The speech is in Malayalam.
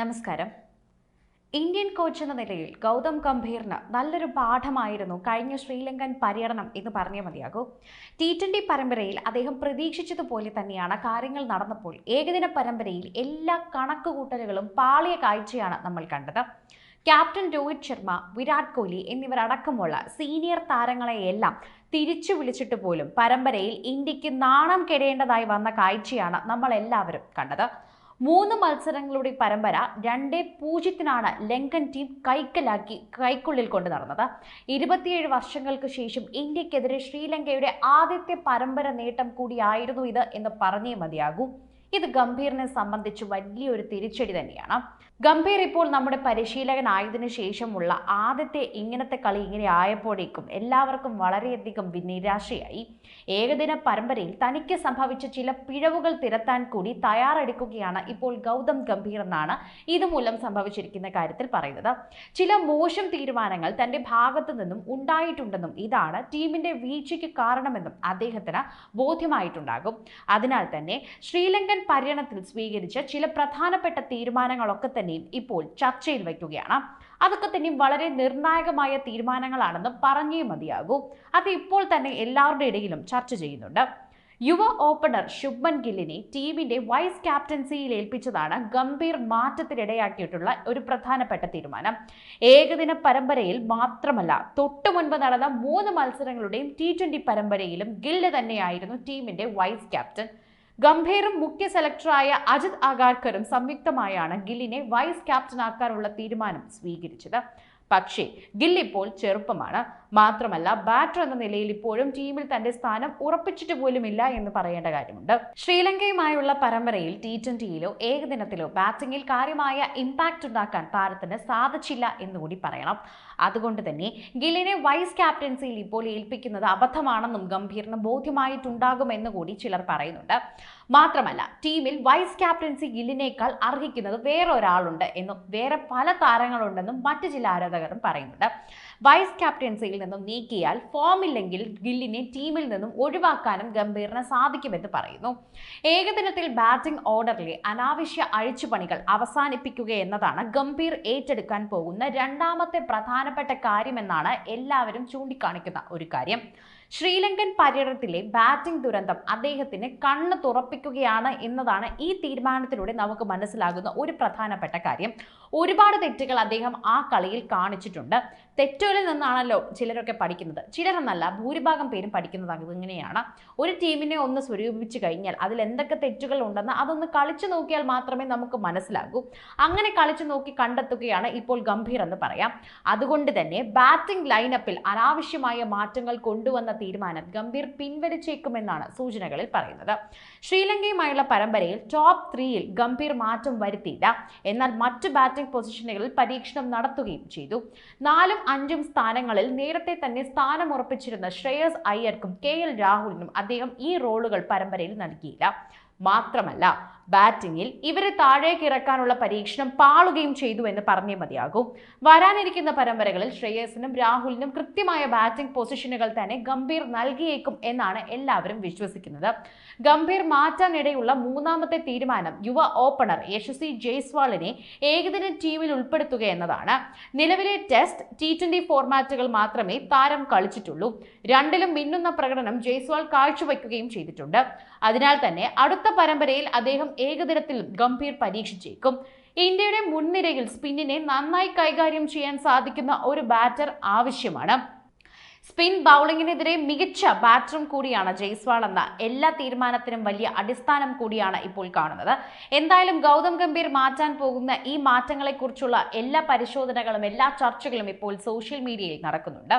നമസ്കാരം. ഇന്ത്യൻ കോച്ച് എന്ന നിലയിൽ ഗൗതം ഗംഭീറിന് നല്ലൊരു പാഠമായിരുന്നു കഴിഞ്ഞ ശ്രീലങ്കൻ പര്യടനം എന്ന് പറഞ്ഞേ മതിയാകൂ. ടി ട്വന്റി പരമ്പരയിൽ അദ്ദേഹം പ്രതീക്ഷിച്ചതുപോലെ തന്നെയാണ് കാര്യങ്ങൾ നടന്നപ്പോൾ ഏകദിന പരമ്പരയിൽ എല്ലാ കണക്കുകൂട്ടലുകളും പാളിയ കാഴ്ചയാണ് നമ്മൾ കണ്ടത്. ക്യാപ്റ്റൻ രോഹിത് ശർമ്മ വിരാട് കോഹ്ലി എന്നിവരടക്കമുള്ള സീനിയർ താരങ്ങളെയെല്ലാം തിരിച്ചു വിളിച്ചിട്ട് പോലും പരമ്പരയിൽ ഇന്ത്യയ്ക്ക് നാണം കെടേണ്ടതായി വന്ന കാഴ്ചയാണ് നമ്മളെല്ലാവരും കണ്ടത്. മൂന്ന് മത്സരങ്ങളുടെ പരമ്പര രണ്ടേ പൂജ്യത്തിനാണ് ലങ്കൻ ടീം കൈക്കലാക്കി കൈക്കുള്ളിൽ കൊണ്ടു നടന്നത്. ഇരുപത്തിയേഴ് വർഷങ്ങൾക്ക് ശേഷം ഇന്ത്യക്കെതിരെ ശ്രീലങ്കയുടെ ആദ്യത്തെ പരമ്പര നേട്ടം കൂടിയായിരുന്നു ഇത് എന്ന് പറഞ്ഞേ മതിയാകൂ. ഇത് ഗംഭീറിനെ സംബന്ധിച്ച് വലിയൊരു തിരിച്ചടി തന്നെയാണ്. ഗംഭീർ ഇപ്പോൾ നമ്മുടെ പരിശീലകനായതിനു ശേഷമുള്ള ആദ്യത്തെ ഇങ്ങനത്തെ കളി ഇങ്ങനെ ആയപ്പോഴേക്കും എല്ലാവർക്കും വളരെയധികം നിരാശയായി. ഏകദിന പരമ്പരയിൽ തനിക്ക് സംഭവിച്ച ചില പിഴവുകൾ തിരത്താൻ കൂടി തയ്യാറെടുക്കുകയാണ് ഇപ്പോൾ ഗൗതം ഗംഭീർ എന്നാണ് ഇതുമൂലം സംഭവിച്ചിരിക്കുന്ന കാര്യത്തിൽ പറയുന്നത്. ചില മോശം തീരുമാനങ്ങൾ തന്റെ ഭാഗത്തു നിന്നും ഉണ്ടായിട്ടുണ്ടെന്നും ഇതാണ് ടീമിന്റെ വീഴ്ചയ്ക്ക് കാരണമെന്നും അദ്ദേഹത്തിന് ബോധ്യമായിട്ടുണ്ടാകും. അതിനാൽ തന്നെ ശ്രീലങ്കൻ പര്യടനത്തിൽ സ്വീകരിച്ച ചില പ്രധാനപ്പെട്ട തീരുമാനങ്ങളൊക്കെ തന്നെയും ഇപ്പോൾ ചർച്ചയിൽ വയ്ക്കുകയാണ്. അതൊക്കെ തന്നെയും വളരെ നിർണായകമായ തീരുമാനങ്ങളാണെന്ന് പറഞ്ഞേ മതിയാകൂ. അത് ഇപ്പോൾ തന്നെ എല്ലാവരുടെ ഇടയിലും ചർച്ച ചെയ്യുന്നുണ്ട്. യുവ ഓപ്പണർ ശുഭൻ ഗില്ലിനെ ടീമിന്റെ വൈസ് ക്യാപ്റ്റൻസിയിൽ ഏൽപ്പിച്ചതാണ് ഗംഭീർ മാറ്റത്തിനിടയാക്കിയിട്ടുള്ള ഒരു പ്രധാനപ്പെട്ട തീരുമാനം. ഏകദിന പരമ്പരയിൽ മാത്രമല്ല തൊട്ടു മുൻപ് നടന്ന മൂന്ന് മത്സരങ്ങളുടെയും ടി ട്വന്റി പരമ്പരയിലും ഗില്ല് തന്നെയായിരുന്നു ടീമിന്റെ വൈസ് ക്യാപ്റ്റൻ. ഗംഭീറും മുഖ്യ സെലക്ടറായ അജിത് അഗാർക്കറും സംയുക്തമായാണ് ഗില്ലിനെ വൈസ് ക്യാപ്റ്റനാക്കാനുള്ള തീരുമാനം സ്വീകരിച്ചത്. പക്ഷേ ഗിൽ ഇപ്പോൾ ചെറുപ്പമാണ്. മാത്രമല്ല ബാറ്റർ എന്ന നിലയിൽ ഇപ്പോഴും ടീമിൽ തന്റെ സ്ഥാനം ഉറപ്പിച്ചിട്ട് പോലുമില്ല എന്ന് പറയേണ്ട കാര്യമുണ്ട്. ശ്രീലങ്കയുമായുള്ള പരമ്പരയിൽ ടി ട്വന്റിയിലോ ഏകദിനത്തിലോ ബാറ്റിംഗിൽ കാര്യമായ ഇമ്പാക്റ്റ് ഉണ്ടാക്കാൻ താരത്തിന് സാധിച്ചില്ല എന്നുകൂടി പറയണം. അതുകൊണ്ട് തന്നെ ഗില്ലിനെ വൈസ് ക്യാപ്റ്റൻസിയിൽ ഇപ്പോൾ ഏൽപ്പിക്കുന്നത് അബദ്ധമാണെന്നും ഗംഭീറിന് ബോധ്യമായിട്ടുണ്ടാകുമെന്ന് കൂടി ചിലർ പറയുന്നുണ്ട്. മാത്രമല്ല ടീമിൽ വൈസ് ക്യാപ്റ്റൻസി ഗില്ലിനേക്കാൾ അർഹിക്കുന്നത് വേറെ ഒരാളുണ്ട് എന്നും വേറെ പല താരങ്ങളുണ്ടെന്നും മറ്റു ചില ആരാധകരും പറയുന്നുണ്ട്. വൈസ് ക്യാപ്റ്റൻസിയിൽ നിന്നും നീക്കിയാൽ ഫോമില്ലെങ്കിൽ ഗില്ലിനെ ടീമിൽ നിന്നും ഒഴിവാക്കാനും ഗംഭീറിന് സാധിക്കുമെന്ന് പറയുന്നു. ഏകദിനത്തിൽ ബാറ്റിംഗ് ഓർഡറിലെ അനാവശ്യ അഴിച്ചുപണികൾ അവസാനിപ്പിക്കുക എന്നതാണ് ഗംഭീർ ഏറ്റെടുക്കാൻ പോകുന്ന രണ്ടാമത്തെ പ്രധാനപ്പെട്ട കാര്യമെന്നാണ് എല്ലാവരും ചൂണ്ടിക്കാണിക്കുന്ന ഒരു കാര്യം. ശ്രീലങ്കൻ പര്യടനത്തിലെ ബാറ്റിംഗ് ദുരന്തം അദ്ദേഹത്തിന് കണ്ണ് തുറപ്പിക്കുകയാണ് എന്നതാണ് ഈ തീരുമാനത്തിലൂടെ നമുക്ക് മനസ്സിലാകുന്ന ഒരു പ്രധാനപ്പെട്ട കാര്യം. ഒരുപാട് തെറ്റുകൾ അദ്ദേഹം ആ കളിയിൽ കാണിച്ചിട്ടുണ്ട്. തെറ്റുകളിൽ നിന്നാണല്ലോ ചിലരൊക്കെ പഠിക്കുന്നത്. ചിലരെന്നല്ല ഭൂരിഭാഗം പേരും പഠിക്കുന്നത് അങ്ങനെയാണ് ഒരു ടീമിനെ ഒന്ന് സ്വരൂപിച്ചു കഴിഞ്ഞാൽ അതിൽ എന്തൊക്കെ തെറ്റുകൾ ഉണ്ടെന്ന് അതൊന്ന് കളിച്ചു നോക്കിയാൽ മാത്രമേ നമുക്ക് മനസ്സിലാകൂ. അങ്ങനെ കളിച്ചു നോക്കി കണ്ടെത്തുകയാണ് ഇപ്പോൾ ഗംഭീർ എന്ന് പറയാം. അതുകൊണ്ട് തന്നെ ബാറ്റിംഗ് ലൈനപ്പിൽ അനാവശ്യമായ മാറ്റങ്ങൾ കൊണ്ടുവന്ന തീരുമാനം ഗംഭീർ പിൻവലിച്ചേക്കുമെന്നാണ് സൂചനകളിൽ പറയുന്നത്. ശ്രീലങ്കയുമായുള്ള പരമ്പരയിൽ ടോപ്പ് ത്രീയിൽ ഗംഭീർ മാറ്റം വരുത്തിയില്ല. എന്നാൽ മറ്റ് ബാറ്റിംഗ് പൊസിഷനുകളിൽ പരീക്ഷണം നടത്തുകയും ചെയ്തു. നാലും അഞ്ചും സ്ഥാനങ്ങളിൽ നേരത്തെ തന്നെ സ്ഥാനമുറപ്പിച്ചിരുന്ന ശ്രേയസ് അയ്യർക്കും കെ എൽ രാഹുലിനും അദ്ദേഹം ഈ റോളുകൾ പരമ്പരയിൽ നൽകിയില്ല. മാത്രമല്ല ബാറ്റിംഗിൽ ഇവരെ താഴേക്ക് ഇറക്കാനുള്ള പരീക്ഷണം പാളുകയും ചെയ്തു എന്ന് പറഞ്ഞേ മതിയാകും. വരാനിരിക്കുന്ന പരമ്പരകളിൽ ശ്രേയസിനും രാഹുലിനും കൃത്യമായ ബാറ്റിംഗ് പൊസിഷനുകൾ തന്നെ ഗംഭീർ നൽകിയേക്കും എന്നാണ് എല്ലാവരും വിശ്വസിക്കുന്നത്. ഗംഭീർ മാറ്റാനിടയുള്ള മൂന്നാമത്തെ തീരുമാനം യുവ ഓപ്പണർ യശസ്വി ജയ്സ്വാളിനെ ഏകദിന ടീമിൽ ഉൾപ്പെടുത്തുക എന്നതാണ്. നിലവിലെ ടെസ്റ്റ് ടി ട്വന്റി ഫോർമാറ്റുകൾ മാത്രമേ താരം കളിച്ചിട്ടുള്ളൂ. രണ്ടിലും മിന്നുന്ന പ്രകടനം ജയ്സ്വാൾ കാഴ്ചവെക്കുകയും ചെയ്തിട്ടുണ്ട്. അതിനാൽ തന്നെ അടുത്ത പരമ്പരയിൽ അദ്ദേഹം ഏകദിനത്തിൽ ഗംഭീർ പരീക്ഷിച്ചേക്കും. ഇന്ത്യയുടെ മുൻനിരയിൽ സ്പിന്നിനെ നന്നായി കൈകാര്യം ചെയ്യാൻ സാധിക്കുന്ന ഒരു ബാറ്റർ ആവശ്യമാണ്. സ്പിൻ ബൗളിങ്ങിനെതിരെ മികച്ച ബാറ്ററും കൂടിയാണ് ജയ്സ്വാൾ എന്ന എല്ലാ തീരുമാനത്തിനും വലിയ അടിസ്ഥാനം കൂടിയാണ് ഇപ്പോൾ കാണുന്നത്. എന്തായാലും ഗൗതം ഗംഭീർ മാറ്റാൻ പോകുന്ന ഈ മാറ്റങ്ങളെക്കുറിച്ചുള്ള എല്ലാ പരിശോധനകളും എല്ലാ ചർച്ചകളും ഇപ്പോൾ സോഷ്യൽ മീഡിയയിൽ നടക്കുന്നുണ്ട്.